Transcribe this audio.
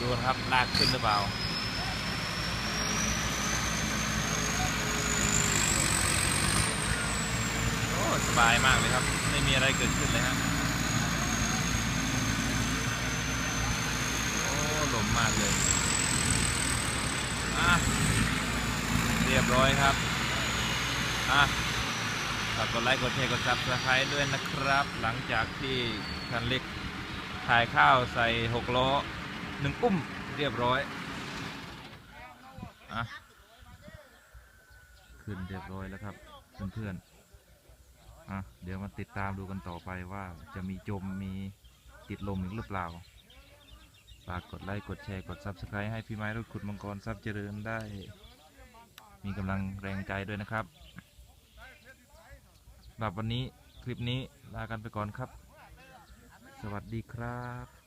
ดูนะครับ ลากขึ้นหรือเปล่าโอ้สบายมากเลยครับ ไม่มีอะไรเกิดขึ้นเลยฮะโอ้ลมมากเลยอะเรียบร้อยครับอะฝากกดไลค์กดแชร์กดซับสไครต์ด้วยนะครับ หลังจากที่คันเล็กถ่ายข้าวใส่หกล้อ หนึ่งอุ้มเรียบร้อยอะขึ้นเรียบร้อยแล้วครับ เพื่อนๆอะเดี๋ยวมาติดตามดูกันต่อไปว่าจะมีจมมีติดลมอีกหรือเปล่าฝากกดไลค์กดแชร์กด Subscribe ให้พี่ไม้รถขุดมังกรทรัพย์เจริญได้ มีกำลังแรงใจด้วยนะครับสำหรับวันนี้คลิปนี้ลากันไปก่อนครับ สวัสดีครับ